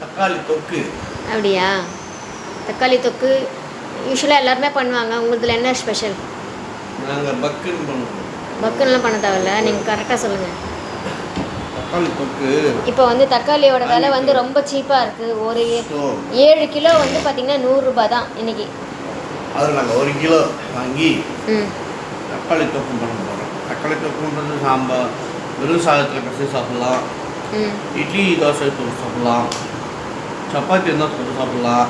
தக்காளி தொக்கு. அப்படியா? தக்காளி தொக்கு யூஸ்வலாக எல்லாருமே பண்ணுவாங்க. உங்களுதுல என்ன ஸ்பெஷல் நாங்கள் பக்குன்னு பண்ணுவோம். பக்குன்னெலாம் பண்ண தேவையில்ல. நீங்கள் கரெக்டாக சொல்லுங்கள் தக்காளி தொக்கு. இப்போ வந்து தக்காளியோட விலை வந்து ரொம்ப சீப்பாக இருக்குது ஒரு ஏழு கிலோ வந்து பார்த்திங்கன்னா நூறுரூபா தான் இன்னைக்கு. அதில் நாங்கள் ஒரு கிலோ வாங்கி தக்காளி தொக்கு பண்ண போகிறோம் தக்காளி தொக்குன்றது சாம்பார் வெறும் சாதத்தில் கசி சாப்பிட்லாம் இட்லி தோசை தொட்டு சாப்பிட்லாம். சப்பாத்தி இருந்தால் தொட்டு சாப்பிட்லாம்.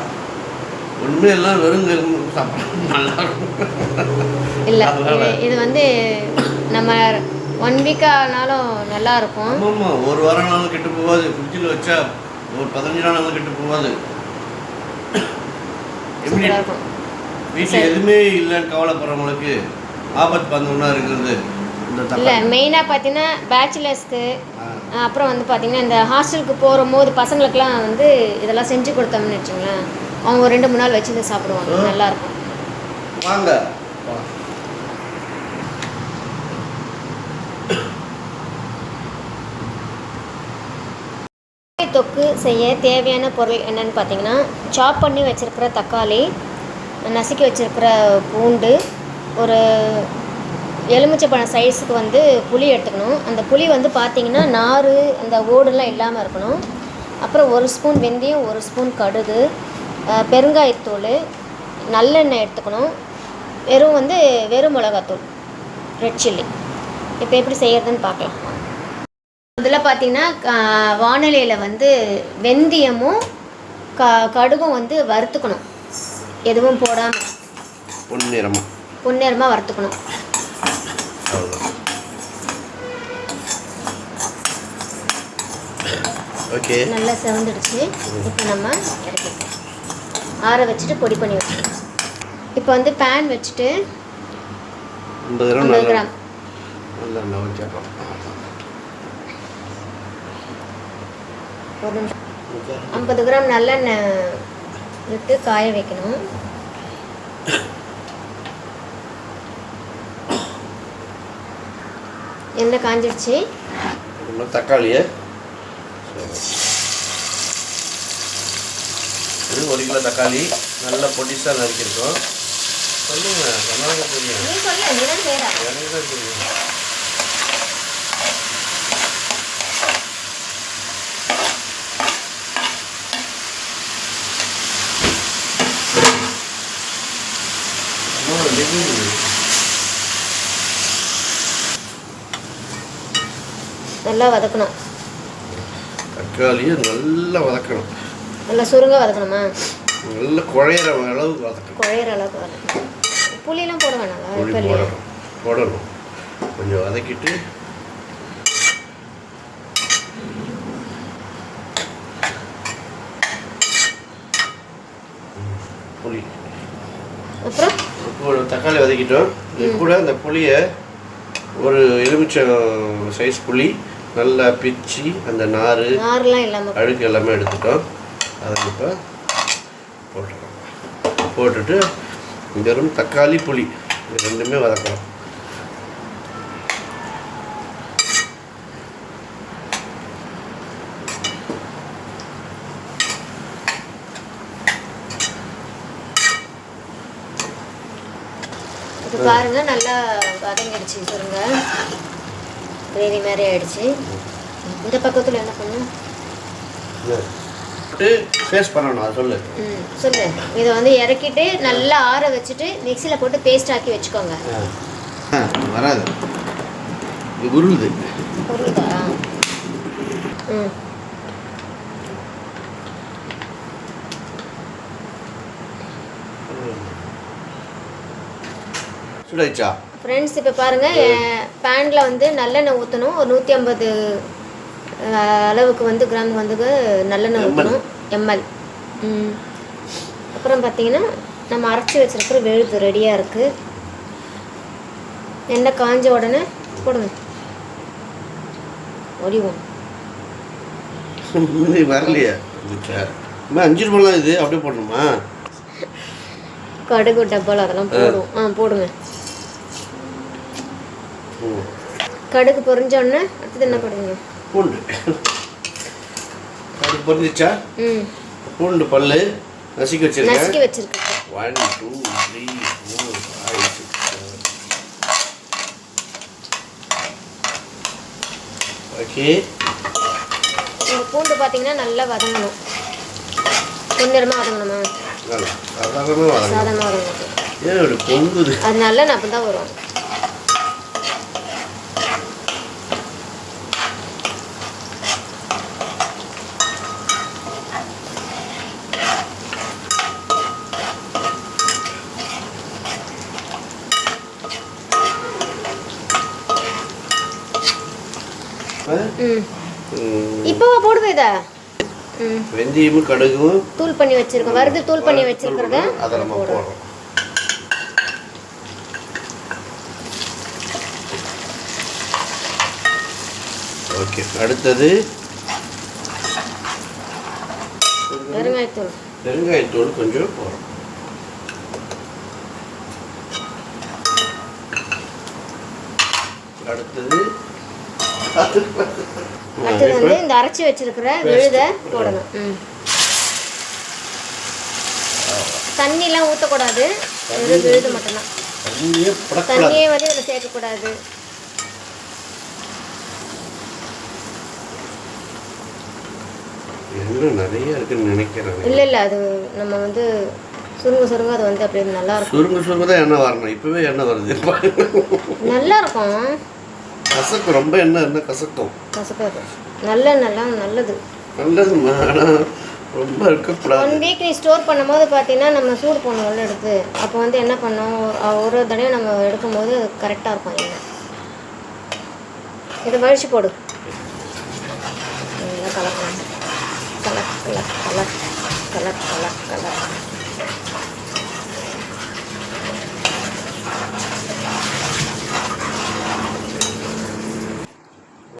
ஒன்றுமே எல்லாம் வெறும் வெறும் சாப்பிடலாம் நல்லா இல்லை இது வந்து நம்ம ஒன் வீக் ஆனாலும் நல்லா இருக்கும் ஆமாம்மா ஒரு வாரம் நாளும் கெட்டு போகாது. ஃப்ரிட்ஜில் வச்சா ஒரு பதினஞ்சு நாள் நாளும் கெட்டு போகாது. எப்படி? வீட்டில். எதுவுமே இல்லைன்னு கவலைப்படுறவங்களுக்கு ஆபத்து பந்தம்னா இருக்கிறது. இல்லை மெயினாக பார்த்தீங்கன்னா பேச்சுலர்ஸ்க்கு. அப்புறம் வந்து பார்த்தீங்கன்னா இந்த ஹாஸ்டலுக்கு போகும்போது பசங்களுக்குலாம் வந்து இதெல்லாம் செஞ்சு கொடுத்தோம்னு வச்சுங்களேன் அவங்க ஒரு ரெண்டு மூணு நாள் வச்சு இதை சாப்பிடுவாங்க. நல்லாயிருக்கும். வாங்க. தொக்கு செய்ய தேவையான பொருள் என்னன்னு பார்த்தீங்கன்னா சாப் பண்ணி வச்சுருக்கிற தக்காளி நசுக்கி வச்சுருக்கிற பூண்டு ஒரு எலுமிச்சைப்பழம் சைஸுக்கு வந்து புளி எடுத்துக்கணும். அந்த புளி வந்து பார்த்தீங்கன்னா நார் அந்த ஓடுலாம் இல்லாமல் இருக்கணும். அப்புறம் ஒரு ஸ்பூன் வெந்தயம் ஒரு ஸ்பூன் கடுகு பெருங்காயத்தூள் நல்லெண்ணெய் எடுத்துக்கணும். வெறும் வந்து வெறும் மிளகாத்தூள் ரெட் சில்லி இப்போ எப்படி செய்யறதுன்னு பார்க்கலாம் முதல்ல பார்த்தீங்கன்னா வானிலையில் வந்து வெந்தயமும் க கடுகும் வந்து வறுத்துக்கணும். எதுவும் போடாமல் பொன்னிறமா. பொன்னிறமாக வறுத்துக்கணும். ஓகே. நல்லா செவந்துடுச்சு. இப்போ நம்ம இறக்கிக்கலாம். ஆற வச்சுட்டு பொடி பண்ணி வச்சுக்கலாம். இப்போ வந்து பேன் வச்சுட்டு ஐம்பது கிராம் ஐம்பது நல்ல கிராம் ஒரு நிமிஷம். ஐம்பது கிராம் நல்லெண்ணெய் விட்டு காய வைக்கணும். எண்ணெய் காஞ்சிடுச்சு. தக்காளியை இது ஒரு கிலோ தக்காளி நல்ல பொடிசாக நறுக்கியிருக்கோம். சொல்லுங்க சொன்னாங்க எனக்கு தான் தெரியும். இது நல்லா வதக்கணும். தக்காளியை நல்லா வதக்கணும். நல்லா சுருங்க வதக்கணுமா? நல்லா குழையிற அளவுக்கு வதக்கணும். குழையிற அளவுக்கு வதக்கணும். புளியெல்லாம் போட புளி இல்லையா? போடணும். போடணும். கொஞ்சம் வதக்கிட்டு. புளி. அப்புறம்? தக்காளி வதக்கிட்டோம். இது கூட அந்த புளியை ஒரு எலுமிச்சம் சைஸ் புளி நல்லா பிச்சு அந்த நார் அழுக்கு எல்லாமே எடுத்துட்டோம். அதை இப்போ போட்டுக்கலாம் போட்டுட்டு வெறும் தக்காளி புளி இது ரெண்டுமே வதக்கலாம் பாருங்க நல்லா வதங்கிடுச்சு சுருங்க கிரேவி மாதிரி ஆயிடுச்சு. இந்த பக்கத்தில் என்ன பண்ணும் ஃபேஸ் பண்ணணும் அதை சொல்லு. ம் சொல்லு. இதை வந்து இறக்கிட்டு நல்லா ஆற வச்சுட்டு மிக்சியில் போட்டு பேஸ்ட் ஆக்கி வச்சுக்கோங்க. வராது. இது உருளுது. புரியுதா ம். சுடாயிச்சா ஃப்ரெண்ட்ஸ் இப்போ பாருங்கள் பேனில் வந்து நல்லெண்ணெய் ஊற்றணும் ஒரு நூற்றி ஐம்பது அளவுக்கு வந்து கிராம் வந்து நல்லெண்ணெய். ஊற்றணும் எம்எல். அப்புறம் பார்த்தீங்கன்னா நம்ம அரைச்சி வச்சிருக்கிற விழுது ரெடியாக இருக்குது எண்ணெய் காஞ்ச உடனே போடுங்க. ஒடிவோம் வரலையே. அஞ்சு ரூபாய்லாம் இது அப்படியே போடணுமா? கடுகு டப்பால் அதெல்லாம் போடுவோம். ஆ போடுங்க. கடுகு பொரிஞ்ச உடனே அடுத்தது என்ன போடுவீங்க? பூண்டு. அது பொரிஞ்சிச்சா? ம். பூண்டு பல்லு நசுக்கி வச்சிருக்கேன். நசுக்கி வச்சுருக்கேன். One two three four five six okay இந்த பூண்டு பார்த்தீங்கன்னா நல்லா வதங்கணும். பொன்னிறமாக வதங்கணுமா? சாதமாக வதங்கணும்? ஏன் பொங்குது? அது நல்ல நப்பு தான் வரும். இப்போவா போடுது இதை? வெந்தயமும் கடுகும். தூள் பண்ணி வச்சிருக்கோம். வறுத்து தூள் பண்ணி வச்சிருக்கிறத அதை நம்ம போடுறோம். ஓகே. அடுத்தது பெருங்காயத்தூள். பெருங்காயத்தூள் கொஞ்சம் போடுறோம். அடுத்தது அடுத்தது வந்து இந்த அரைச்சி வச்சிருக்கிற விழுத போடணும் ம். தண்ணிலாம் ஊற்றக்கூடாது வெறும் விழுது மட்டும்தான். தண்ணியே வந்து இதில் சேர்க்கக்கூடாது. நிறைய இருக்குன்னு நினைக்கிறேன். இல்லை இல்லை அது நம்ம வந்து சுருங்க சுருங்க அது வந்து அப்படியே நல்லா இருக்கும். சுருங்க சுருங்க தான் எண்ணெய் வரணும். இப்பவே எண்ணெய் வருது. நல்லா இருக்கும். கசக்கும் ரொம்ப எண்ணெய் இருந்தால் கசக்கும்? கசக்காது நல்ல நல்லா நல்லது. நல்லது ஆனால் ரொம்ப இருக்கக்கூடாது. ஒன் வீக் நீ ஸ்டோர் பண்ணும்போது பார்த்தீங்கன்னா நம்ம சூடு பண்ணுவோம்ல எடுத்து அப்போ வந்து என்ன பண்ணோம்? ஒரு- தடவை நம்ம எடுக்கும்போது அது கரெக்டாக இருக்கும் எண்ணெய் இதை வழிச்சு போடு. நல்லா கலக்கணும். கலக் கலக் கலக் கலக் கலக் கலக்.